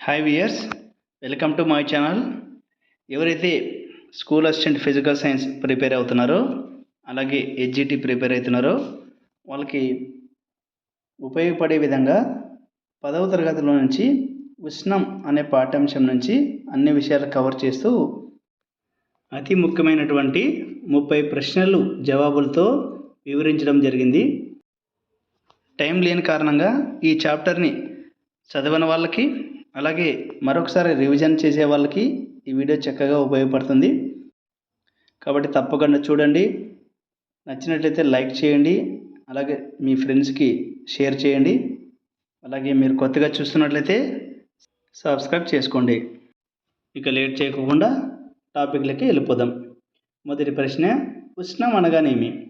Hi viewers welcome to my channel ఎవరైతే school assistant physical science prepare అవుతున్నారో అలాగే HGT prepare అవుతున్నారో వాళ్ళకి ఉపయోగపడే విధంగా పదవ తరగతిలో నుంచి ఉష్ణం అనే పాఠ్యాంశం నుంచి అన్ని విషయాలు కవర్ చేస్తూ అతి ముఖ్యమైనటువంటి ముప్పై ప్రశ్నలు జవాబులతో వివరించడం జరిగింది. టైం లేని కారణంగా ఈ చాప్టర్ని చదవని వాళ్ళకి అలాగే మరొకసారి రివిజన్ చేసే వాళ్ళకి ఈ వీడియో చక్కగా ఉపయోగపడుతుంది. కాబట్టి తప్పకుండా చూడండి. నచ్చినట్లయితే లైక్ చేయండి. అలాగే మీ ఫ్రెండ్స్కి షేర్ చేయండి. అలాగే మీరు కొత్తగా చూస్తున్నట్లయితే సబ్స్క్రైబ్ చేసుకోండి. ఇక లేట్ చేయకుండా టాపిక్లకి వెళ్ళిపోదాం. మొదటి ప్రశ్న ఉష్ణం అనగానేమి?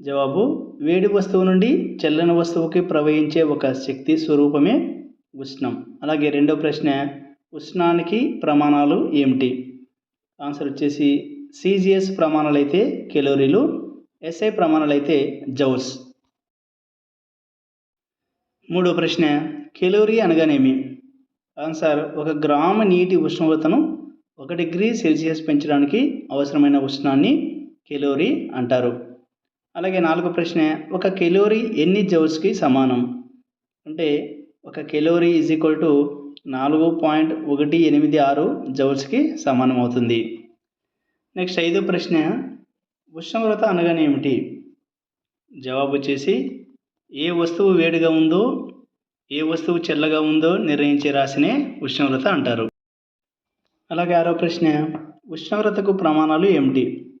జవాబు వేడి వస్తువు నుండి చల్లని వస్తువుకి ప్రవహించే ఒక శక్తి స్వరూపమే ఉష్ణం. అలాగే రెండో ప్రశ్న ఉష్ణానికి ప్రమాణాలు ఏమిటి? ఆన్సర్ వచ్చేసి సిజిఎస్ ప్రమాణాలు అయితే కెలోరీలు ఎస్ఐ ప్రమాణాలు అయితే జౌల్స్. మూడో ప్రశ్న కెలోరీ అనగానేమి? ఆన్సర్ ఒక గ్రామ నీటి ఉష్ణోగ్రతను ఒక డిగ్రీ సెల్సియస్ పెంచడానికి అవసరమైన ఉష్ణాన్ని కెలోరీ అంటారు. అలాగే నాలుగో ప్రశ్న ఒక కెలోరీ ఎన్ని జౌల్స్కి సమానం? అంటే ఒక కెలోరీ ఈజ్ ఈక్వల్ టు నాలుగు పాయింట్ ఒకటి ఎనిమిది ఆరు జౌల్స్కి సమానం అవుతుంది. నెక్స్ట్ ఐదో ప్రశ్న ఉష్ణోగ్రత అనగానే ఏమిటి? జవాబు వచ్చేసి ఏ వస్తువు వేడిగా ఉందో ఏ వస్తువు చల్లగా ఉందో నిర్ణయించే రాశినే ఉష్ణోగ్రత అంటారు. అలాగే ఆరో ప్రశ్న ఉష్ణోగ్రతకు ప్రమాణాలు ఏమిటి?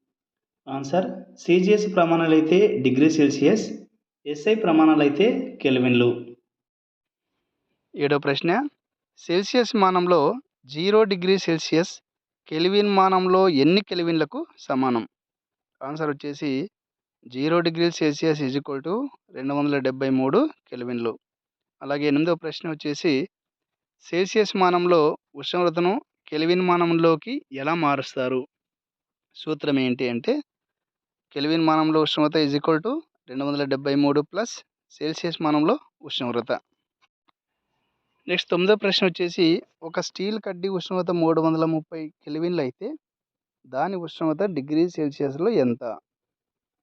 ఆన్సర్ సిజిఎస్ ప్రమాణాలు అయితే డిగ్రీ సెల్సియస్ ఎస్ఐ ప్రమాణాలు అయితే కెల్విన్లు. ఏడో ప్రశ్న. సెల్సియస్ మానంలో జీరో డిగ్రీ సెల్సియస్ కెల్విన్ మానంలో ఎన్ని కెల్విన్లకు సమానం? ఆన్సర్ వచ్చేసి zero degree Celsius is equal to రెండు వందల డెబ్బై మూడు కెల్విన్లు. అలాగే ఎనిమిదో ప్రశ్న వచ్చేసి సెల్సియస్ మానంలో ఉష్ణోగ్రతను కెల్విన్ మానంలోకి ఎలా మారుస్తారు? సూత్రం ఏంటి అంటే కెల్విన్ మానంలో ఉష్ణోగ్రత ఈజ్ ఈక్వల్ టు రెండు వందల డెబ్బై మూడు ప్లస్ సెల్సియస్ మానంలో ఉష్ణోగ్రత. నెక్స్ట్ తొమ్మిదో ప్రశ్న వచ్చేసి ఒక స్టీల్ కడ్డీ ఉష్ణోగ్రత మూడు వందల ముప్పై కెల్విన్లు అయితే దాని ఉష్ణోగ్రత డిగ్రీ సెల్సియస్లో ఎంత?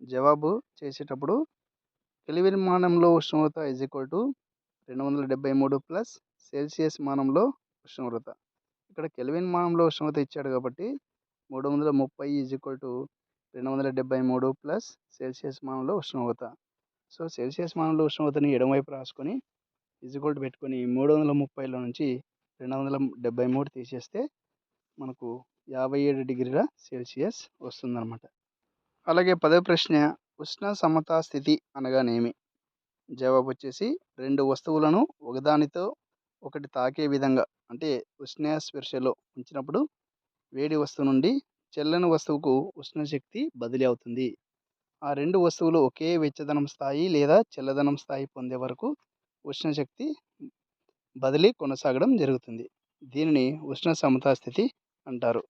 జవాబు చేసేటప్పుడు కెల్విన్ మానంలో ఉష్ణోగ్రత ఇజ్ ఈక్వల్ టు రెండు వందల డెబ్బై మూడు ప్లస్ సెల్సియస్ మానంలో ఉష్ణోగ్రత. ఇక్కడ కెల్విన్ మానంలో ఉష్ణోగ్రత ఇచ్చాడు కాబట్టి మూడు వందల ముప్పై ఈజ్ ఈక్వల్ టు రెండు వందల డెబ్బై మూడు ప్లస్ సెల్సియస్ మానంలో ఉష్ణోగ్రత. సో సెల్సియస్ మానంలో ఉష్ణోగ్రతని ఎడమవైపు రాసుకొని ఈజ్వల్ పెట్టుకొని మూడు వందల ముప్పైలో నుంచి రెండు వందల డెబ్బై మూడు తీసేస్తే మనకు యాభై ఏడు డిగ్రీల సెల్సియస్ వస్తుందన్నమాట. అలాగే పదవ ప్రశ్న ఉష్ణ సమతా స్థితి అనగానేమి? జవాబు వచ్చేసి రెండు వస్తువులను ఒకదానితో ఒకటి తాకే విధంగా అంటే ఉష్ణ స్పర్శలో ఉంచినప్పుడు వేడి వస్తువు నుండి చల్లని వస్తువుకు ఉష్ణశక్తి బదిలీ అవుతుంది. ఆ రెండు వస్తువులు ఒకే వెచ్చదనం స్థాయి లేదా చల్లదనం స్థాయి పొందే వరకు ఉష్ణశక్తి బదిలీ కొనసాగడం జరుగుతుంది. దీనిని ఉష్ణ సమతా స్థితి అంటారు.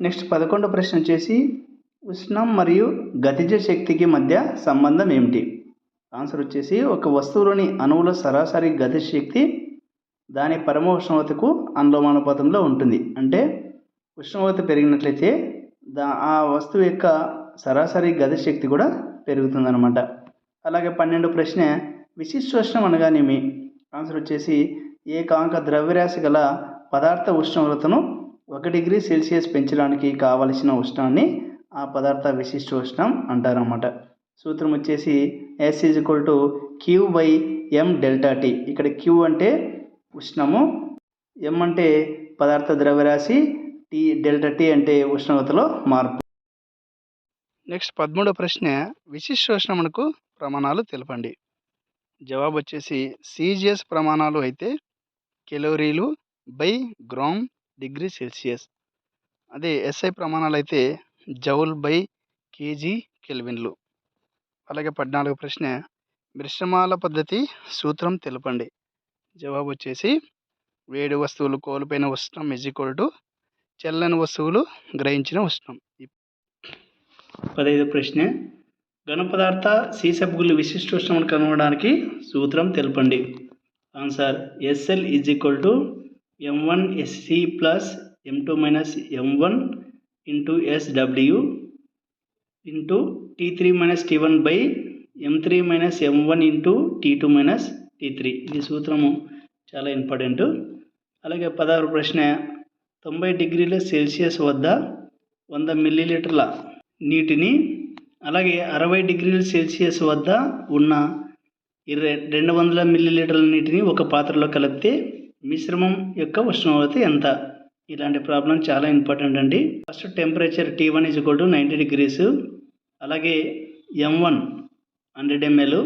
నెక్స్ట్ పదకొండో ప్రశ్న వచ్చేసి ఉష్ణం మరియు గతిజ శక్తికి మధ్య సంబంధం ఏమిటి? ఆన్సర్ వచ్చేసి ఒక వస్తువులోని అణువుల సరాసరి గతి శక్తి దాని పరమ ఉష్ణోగ్రతకు అనులోమానుపాతంలో ఉంటుంది. అంటే ఉష్ణోగ్రత పెరిగినట్లయితే దా ఆ వస్తువు యొక్క సరాసరి గతి శక్తి కూడా పెరుగుతుందన్నమాట. అలాగే పన్నెండు ప్రశ్న విశిష్టోష్ణం అనగానేమి? ఆన్సర్ వచ్చేసి ఏకాంక ద్రవ్యరాశి గల పదార్థ ఉష్ణోగ్రతను ఒక డిగ్రీ సెల్సియస్ పెంచడానికి కావలసిన ఉష్ణాన్ని ఆ పదార్థ విశిష్టోష్ణం అంటారన్నమాట. సూత్రం వచ్చేసి S is equal to Q by M delta T ఇక్కడ క్యూ అంటే ఉష్ణము ఎం అంటే పదార్థ ద్రవ్యరాశి టీ డెల్టా టీ అంటే ఉష్ణోగ్రతలో మార్పు. నెక్స్ట్ పదమూడో ప్రశ్న విశిష్టోష్ణమునకు ప్రమాణాలు తెలపండి. జవాబు వచ్చేసి సిజిఎస్ ప్రమాణాలు అయితే కెలోరీలు బై గ్రామ్ డిగ్రీ సెల్సియస్. అదే ఎస్ఐ ప్రమాణాలు అయితే జౌల్ బై కేజీ కెల్విన్లు. అలాగే పద్నాలుగు ప్రశ్న మిశ్రమాల పద్ధతి సూత్రం తెలపండి. జవాబు వచ్చేసి వేడి వస్తువులు కోల్పోయిన ఉష్ణం ఇజ్ ఈక్వల్ టు చల్లని వస్తువులు గ్రహించిన ఉష్ణం. పదహైదు ప్రశ్న ఘన పదార్థ సీసబ్బులు విశిష్ట ఉష్ణమును కనుగొనడానికి సూత్రం తెలపండి. Answer SL is equal to M one SC plus M two minus M one into SW into T three minus T one by M three minus M one into T two minus T three ఇది సూత్రము. చాలా important అలాగే పదహారు ప్రశ్న తొంభై డిగ్రీల Celsius వద్ద వంద మిల్లీలీటర్ల నీటిని అలాగే అరవై డిగ్రీల సెల్సియస్ వద్ద ఉన్న ఇరవై రెండు వందల మిల్లీలీటర్ల నీటిని ఒక పాత్రలో కలిపితే మిశ్రమం యొక్క ఉష్ణోగ్రత ఎంత? ఇలాంటి ప్రాబ్లం చాలా ఇంపార్టెంట్ అండి. First temperature T one is equal to ninety degrees అలాగే ఎం వన్ హండ్రెడ్ ఎంఎల్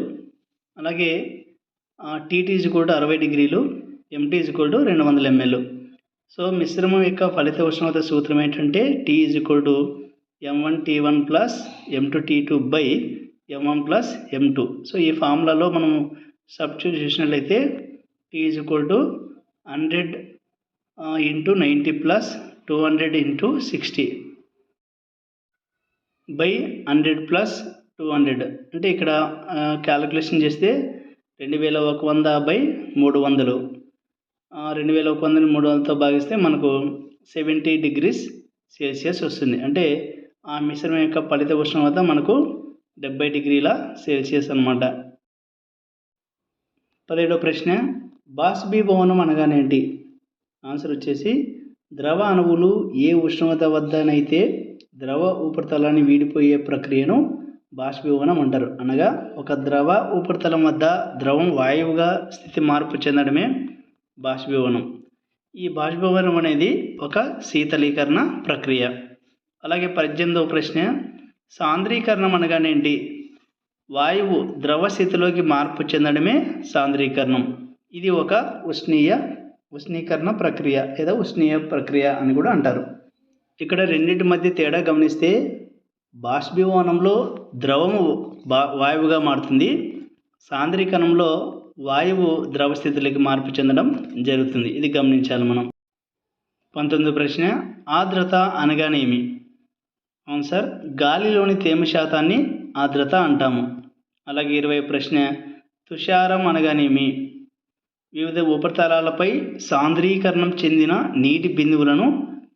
అలాగే టీటీ ఈజ్ ఈక్వల్ టు అరవై డిగ్రీలు. ఎంటీ ఈజ్ ఈక్వల్ టు రెండు వందల ఎంఎల్ సో మిశ్రమం యొక్క ఫలిత ఉష్ణోగ్రత సూత్రం ఏంటంటే T is equal to M one T one plus M two T two by M one plus M two so ఈ ఫార్ములాలో మనము సబ్స్టిట్యూట్ చేసినట్లయితే T is equal to hundred into ninety plus two hundred into sixty by hundred plus two hundred అంటే ఇక్కడ uh, calculation చేస్తే రెండు వేల ఒక వంద బై మూడు వందలు. రెండు వేల ఒక వందని మూడు వందలతో భాగిస్తే మనకు సెవెంటీ డిగ్రీస్ సెల్సియస్ వస్తుంది. అంటే ఆ మిశ్రమం యొక్క ఫలిత ఉష్ణోగ్రత మనకు డెబ్బై డిగ్రీల సెల్సియస్ అన్నమాట. పదిహేడో ప్రశ్న బాష్పీభవనం అనగానేంటి? ఆన్సర్ వచ్చేసి ద్రవ అణువులు ఏ ఉష్ణోగ్రత వద్దనైతే ద్రవ ఉపరితలాన్ని వీడిపోయే ప్రక్రియను బాష్పీభవనం అంటారు. అనగా ఒక ద్రవ ఉపరితలం వద్ద ద్రవం వాయువుగా స్థితి మార్పు చెందడమే బాష్పీభవనం. ఈ బాష్పీభవనం అనేది ఒక శీతలీకరణ ప్రక్రియ. అలాగే పద్దెనిమిదవ ప్రశ్న సాంద్రీకరణం అనగానేంటి? వాయువు ద్రవ స్థితిలోకి మార్పు చెందడమే సాంద్రీకరణం. ఇది ఒక ఉష్ణీయ ఉష్ణీకరణ ప్రక్రియ లేదా ఉష్ణీయ ప్రక్రియ అని కూడా అంటారు. ఇక్కడ రెండింటి మధ్య తేడా గమనిస్తే బాష్పీభవనంలో ద్రవము బా వాయువుగా మారుతుంది. సాంద్రీకరణంలో వాయువు ద్రవ స్థితిలోకి మార్పు చెందడం జరుగుతుంది. ఇది గమనించాలి మనం. పంతొమ్మిది ప్రశ్న ఆర్ద్రత అనగానేమి? అవును సార్ గాలిలోని తేమ శాతాన్ని ఆర్ద్రత అంటాము. అలాగే ఇరవై ప్రశ్న తుషారం అనగానేమి వివిధ ఉపరితలాలపై సాంద్రీకరణం చెందిన నీటి బిందువులను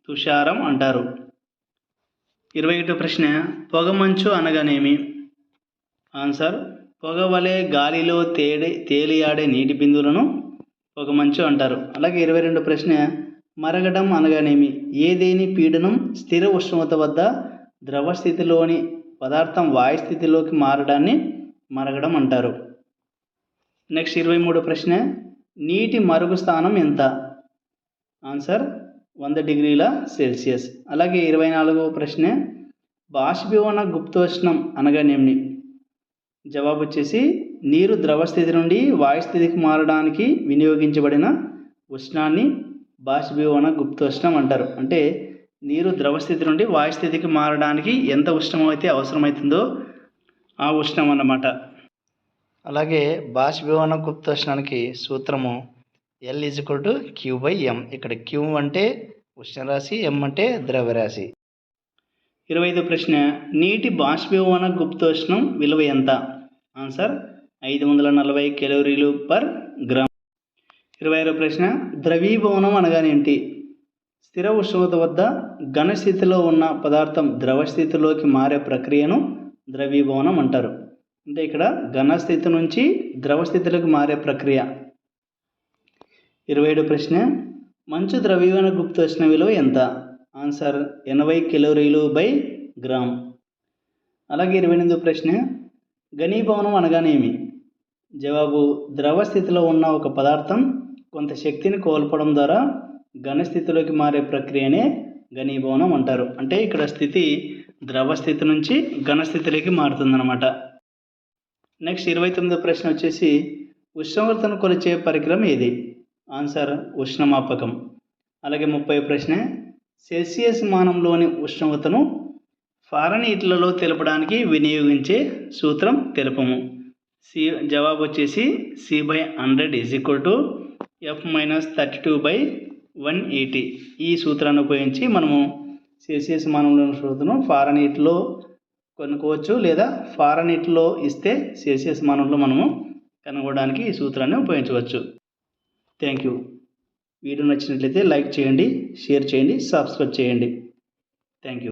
తుషారం అంటారు. ఇరవై ఒకటో ప్రశ్న పొగమంచు అనగానేమి ఆన్సర్ పొగ వలె గాలిలో తేడే తేలియాడే నీటి బిందువులను పొగమంచు అంటారు. అలాగే ఇరవై రెండు ప్రశ్న మరగడం అనగానేమి ఏదేని పీడనం స్థిర ఉష్ణోగ్రత వద్ద ద్రవ స్థితిలోని పదార్థం వాయు స్థితిలోకి మారడాన్ని మరగడం అంటారు. నెక్స్ట్ ఇరవై మూడో ప్రశ్న నీటి మరుగు స్థానం ఎంత? ఆన్సర్ వంద డిగ్రీల సెల్సియస్. అలాగే ఇరవై నాలుగవ ప్రశ్న బాష్పీవన గుప్తోష్ణం అనగానేమి జవాబు వచ్చేసి నీరు ద్రవ స్థితి నుండి వాయు స్థితికి మారడానికి వినియోగించబడిన ఉష్ణాన్ని బాష్పీవన గుప్తోష్ణం అంటారు. అంటే నీరు ద్రవ స్థితి నుండి వాయు స్థితికి మారడానికి ఎంత ఉష్ణం అయితే అవసరమవుతుందో ఆ ఉష్ణం అన్నమాట. అలాగే బాష్పీభవన గుప్తోష్ణానికి సూత్రము L is equal to Q by M ఇక్కడ క్యూ అంటే ఉష్ణరాశి ఎం అంటే ద్రవ్యరాశి. ఇరవై ఐదు ప్రశ్న నీటి బాష్పీభవన గుప్తోష్ణం విలువ ఎంత? ఆన్సర్ ఐదు వందల నలభై కెలోరీలు పర్ గ్రామ్. ఇరవై ఆరో ప్రశ్న ద్రవీభవనం అనగానేంటి? స్థిర ఉష్ణోగ్రత వద్ద ఘన స్థితిలో ఉన్న పదార్థం ద్రవ స్థితిలోకి మారే ప్రక్రియను ద్రవీభవనం అంటారు. అంటే ఇక్కడ ఘన స్థితి నుంచి ద్రవ స్థితిలోకి మారే ప్రక్రియ. ఇరవై ఏడు ప్రశ్న మంచు ద్రవ్యవన గుప్తోష్ణ విలువ ఎంత? ఆన్సర్ ఎనభై కిలోరీలు బై గ్రామ్. అలాగే ఇరవై ఎనిమిదో ప్రశ్న ఘనీభవనం అనగానేమి జవాబు ద్రవ స్థితిలో ఉన్న ఒక పదార్థం కొంత శక్తిని కోల్పోవడం ద్వారా ఘన స్థితిలోకి మారే ప్రక్రియనే ఘనీభవనం అంటారు. అంటే ఇక్కడ స్థితి ద్రవ స్థితి నుంచి ఘన స్థితిలోకి మారుతుందన్నమాట. నెక్స్ట్ ఇరవై తొమ్మిదో ప్రశ్న వచ్చేసి ఉష్ణోగ్రతను కొలిచే పరికరం ఏది? ఆన్సర్ ఉష్ణమాపకం. అలాగే ముప్పై ప్రశ్న సెల్సియస్ మానంలోని ఉష్ణోగ్రతను ఫారనీట్లలో తెలపడానికి వినియోగించే సూత్రం తెలుపము. సి జవాబు వచ్చేసి C by hundred is equal to F minus thirty two by one eighty. ఈ సూత్రాన్ని ఉపయోగించి మనము సెల్సియస్ మానంలోని ఉష్ణోగ్రతను ఫారనీట్లో కొనుక్కోవచ్చు లేదా ఫారనీట్లో ఇస్తే సెల్సియస్ మానంలో మనము కనుగొనడానికి ఈ సూత్రాన్ని ఉపయోగించవచ్చు. థ్యాంక్ యూ వీడియో నచ్చినట్లయితే లైక్ చేయండి షేర్ చేయండి సబ్స్క్రైబ్ చేయండి. Thank you